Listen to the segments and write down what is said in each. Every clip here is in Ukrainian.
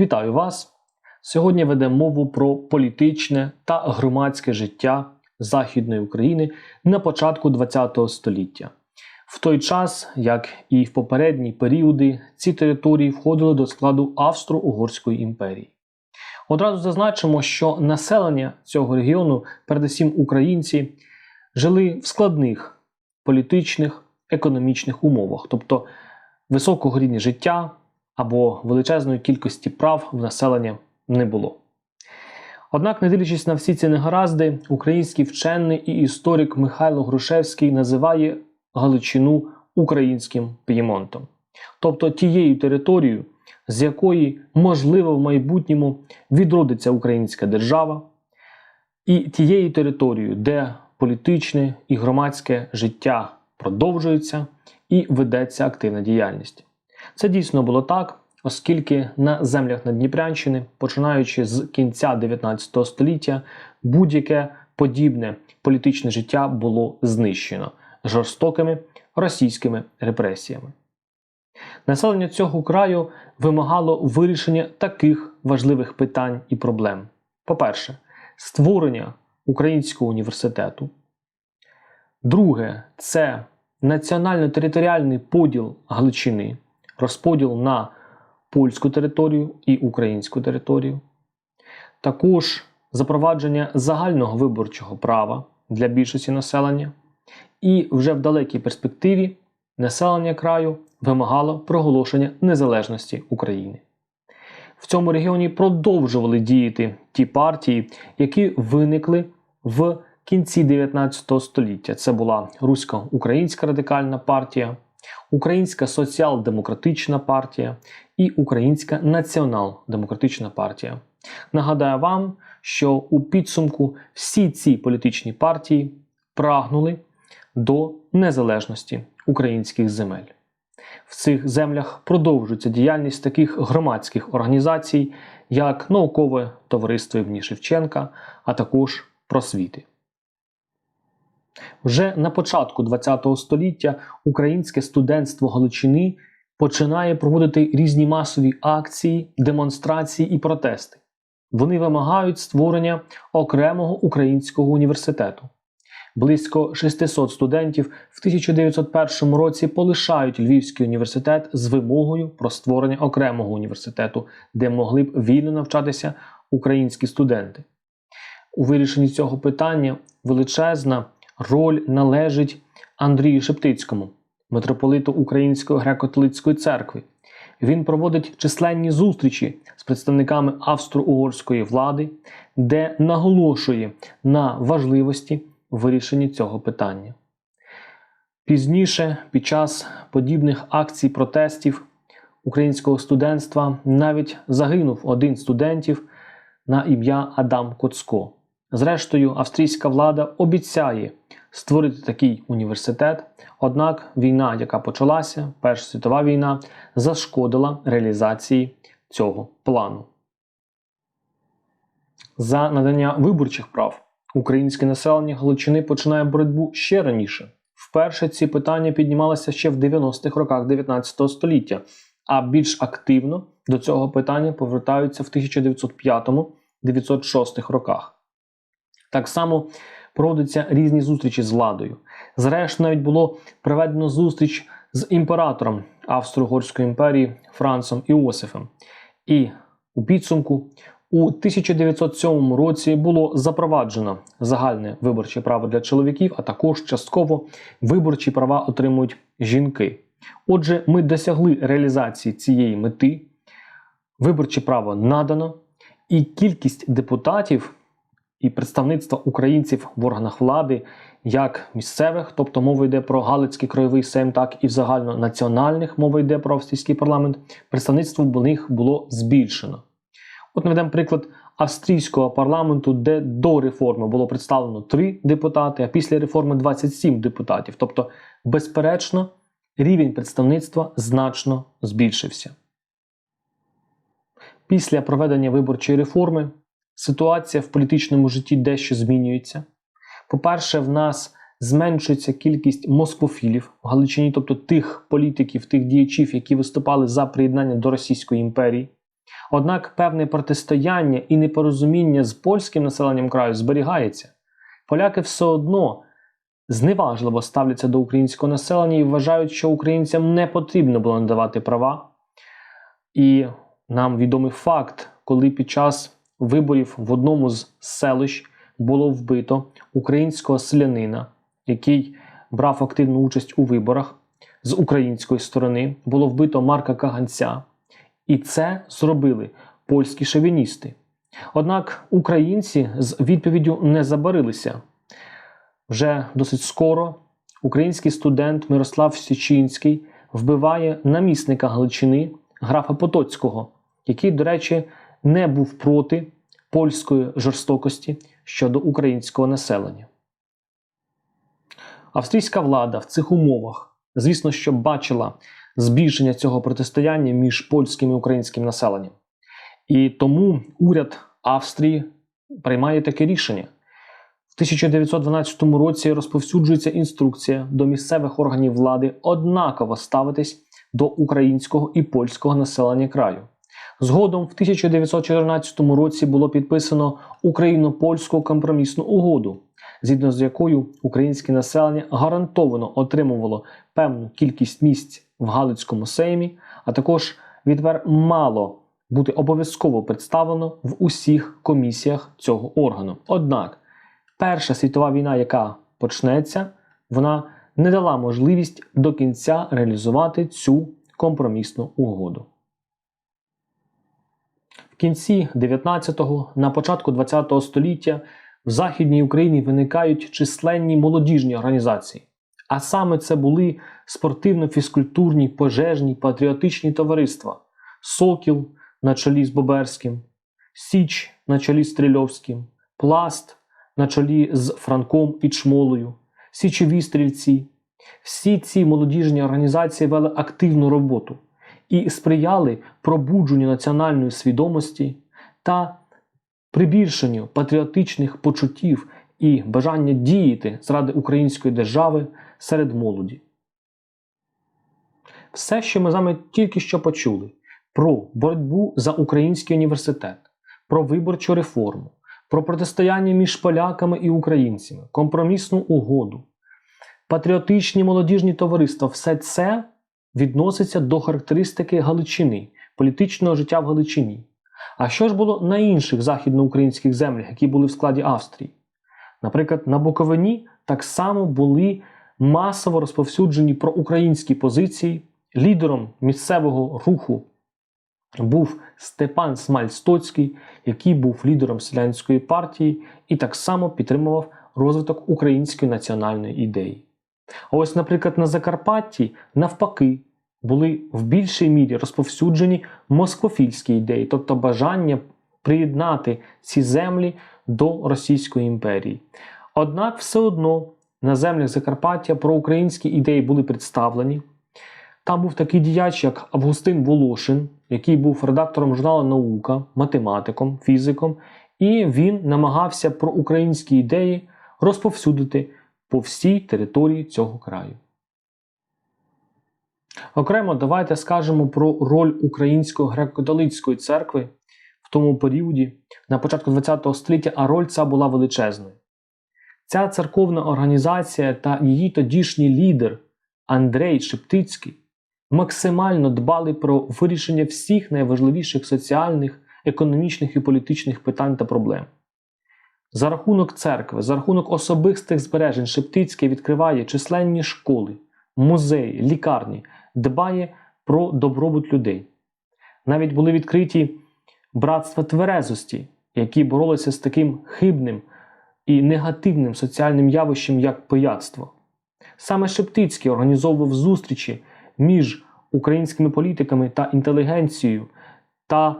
Вітаю вас! Сьогодні ведемо мову про політичне та громадське життя Західної України на початку ХХ століття. В той час, як і в попередні періоди, ці території входили до складу Австро-Угорської імперії. Одразу зазначимо, що населення цього регіону, передусім українці, жили в складних політичних, економічних умовах, тобто високого рівня життя або величезної кількості прав в населення не було. Однак, не дивлячись на всі ці негаразди, український вчений і історик Михайло Грушевський називає Галичину українським П'ємонтом, тобто тією територією, з якої можливо в майбутньому відродиться українська держава, і тією територією, де політичне і громадське життя продовжується і ведеться активна діяльність. Це дійсно було так, оскільки на землях Надніпрянщини, починаючи з кінця 19 століття, будь-яке подібне політичне життя було знищено жорстокими російськими репресіями. Населення цього краю вимагало вирішення таких важливих питань і проблем. По-перше, створення українського університету. Друге, це національно-територіальний поділ Галичини, розподіл на польську територію і українську територію. Також запровадження загального виборчого права для більшості населення. І вже в далекій перспективі населення краю вимагало проголошення незалежності України. В цьому регіоні продовжували діяти ті партії, які виникли в кінці 19 століття. Це була Руська Українська радикальна партія, Українська соціал-демократична партія і Українська націонал-демократична партія. Нагадаю вам, що у підсумку всі ці політичні партії прагнули до незалежності українських земель. В цих землях продовжується діяльність таких громадських організацій, як Наукове товариство імені Шевченка, а також просвіти. Вже на початку ХХ століття українське студентство Галичини починає проводити різні масові акції, демонстрації і протести. Вони вимагають створення окремого українського університету. Близько 600 студентів в 1901 році полишають Львівський університет з вимогою про створення окремого університету, де могли б вільно навчатися українські студенти. У вирішенні цього питання величезна роль належить Андрію Шептицькому, митрополиту Української греко-католицької церкви. Він проводить численні зустрічі з представниками австро-угорської влади, де наголошує на важливості вирішення цього питання. Пізніше, під час подібних акцій протестів українського студентства, навіть загинув один студентів на ім'я Адам Коцко. Зрештою, австрійська влада обіцяє створити такий університет. Однак війна, яка почалася, Перша світова війна, зашкодила реалізації цього плану. За надання виборчих прав українське населення Галичини починає боротьбу ще раніше. Вперше ці питання піднімалися ще в 90-х роках 19 століття, а більш активно до цього питання повертаються в 1905-906 роках. Так само проводяться різні зустрічі з владою. Зрештою, навіть було проведено зустріч з імператором Австро-Угорської імперії Францом Іосифом. І у підсумку у 1907 році було запроваджено загальне виборче право для чоловіків, а також частково виборчі права отримують жінки. Отже, ми досягли реалізації цієї мети, виборче право надано, і кількість депутатів і представництва українців в органах влади, як місцевих, тобто мова йде про Галицький краєвий сейм, так і в загальнонаціональних мова йде про австрійський парламент, представництво в них було збільшено. От наведемо приклад австрійського парламенту, де до реформи було представлено 3 депутати, а після реформи 27 депутатів. Тобто, безперечно, рівень представництва значно збільшився. Після проведення виборчої реформи ситуація в політичному житті дещо змінюється. По-перше, в нас зменшується кількість москвофілів в Галичині, тобто тих політиків, тих діячів, які виступали за приєднання до Російської імперії. Однак певне протистояння і непорозуміння з польським населенням краю зберігається. Поляки все одно зневажливо ставляться до українського населення і вважають, що українцям не потрібно було надавати права. І нам відомий факт, коли під час виборів в одному з селищ було вбито українського селянина, який брав активну участь у виборах з української сторони, було вбито Марка Каганця. І це зробили польські шовіністи. Однак українці з відповіддю не забарилися. Вже досить скоро український студент Мирослав Січинський вбиває намісника Галичини графа Потоцького, який, до речі, не був проти польської жорстокості щодо українського населення. Австрійська влада в цих умовах, звісно, що бачила збільшення цього протистояння між польським і українським населенням. І тому уряд Австрії приймає таке рішення. В 1912 році розповсюджується інструкція до місцевих органів влади однаково ставитись до українського і польського населення краю. Згодом в 1914 році було підписано Україно-польську компромісну угоду, згідно з якою українське населення гарантовано отримувало певну кількість місць в Галицькому сеймі, а також відвер мало бути обов'язково представлено в усіх комісіях цього органу. Однак Перша світова війна, яка почнеться, вона не дала можливість до кінця реалізувати цю компромісну угоду. Кінці 19-го, на початку 20-го століття в Західній Україні виникають численні молодіжні організації. А саме це були спортивно-фізкультурні, пожежні, патріотичні товариства: Сокіл на чолі з Боберським, Січ на чолі з Стрільовським, Пласт на чолі з Франком і Чмолою, Січові стрільці. Всі ці молодіжні організації вели активну роботу і сприяли пробудженню національної свідомості та прибільшенню патріотичних почуттів і бажання діяти заради української держави серед молоді. Все, що ми з вами тільки що почули про боротьбу за український університет, про виборчу реформу, про протистояння між поляками і українцями, компромісну угоду, патріотичні молодіжні товариства все це відноситься до характеристики Галичини, політичного життя в Галичині. А що ж було на інших західноукраїнських землях, які були в складі Австрії? Наприклад, на Буковині так само були масово розповсюджені проукраїнські позиції. Лідером місцевого руху був Степан Смаль-Стоцький, який був лідером селянської партії і так само підтримував розвиток української національної ідеї. Ось, наприклад, на Закарпатті, навпаки, були в більшій мірі розповсюджені москофільські ідеї, тобто бажання приєднати ці землі до Російської імперії. Однак все одно на землях Закарпаття проукраїнські ідеї були представлені. Там був такий діяч, як Августин Волошин, який був редактором журналу Наука, математиком, фізиком, і він намагався про українські ідеї розповсюдити по всій території цього краю. Окремо, давайте скажемо про роль Української греко-католицької церкви в тому періоді, на початку ХХ століття, а роль ця була величезною. Ця церковна організація та її тодішній лідер Андрей Шептицький максимально дбали про вирішення всіх найважливіших соціальних, економічних і політичних питань та проблем. За рахунок церкви, за рахунок особистих збережень Шептицький відкриває численні школи, музеї, лікарні, дбає про добробут людей. Навіть були відкриті братства тверезості, які боролися з таким хибним і негативним соціальним явищем, як пияцтво. Саме Шептицький організовував зустрічі між українськими політиками та інтелігенцією та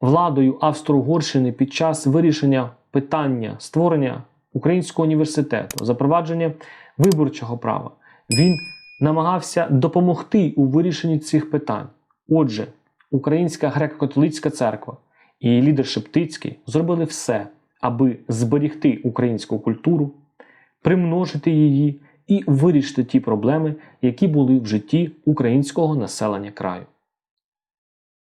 владою Австро-Угорщини під час вирішення питання створення українського університету, запровадження виборчого права. Він намагався допомогти у вирішенні цих питань. Отже, Українська греко-католицька церква і лідер Шептицький зробили все, аби зберігти українську культуру, примножити її і вирішити ті проблеми, які були в житті українського населення краю.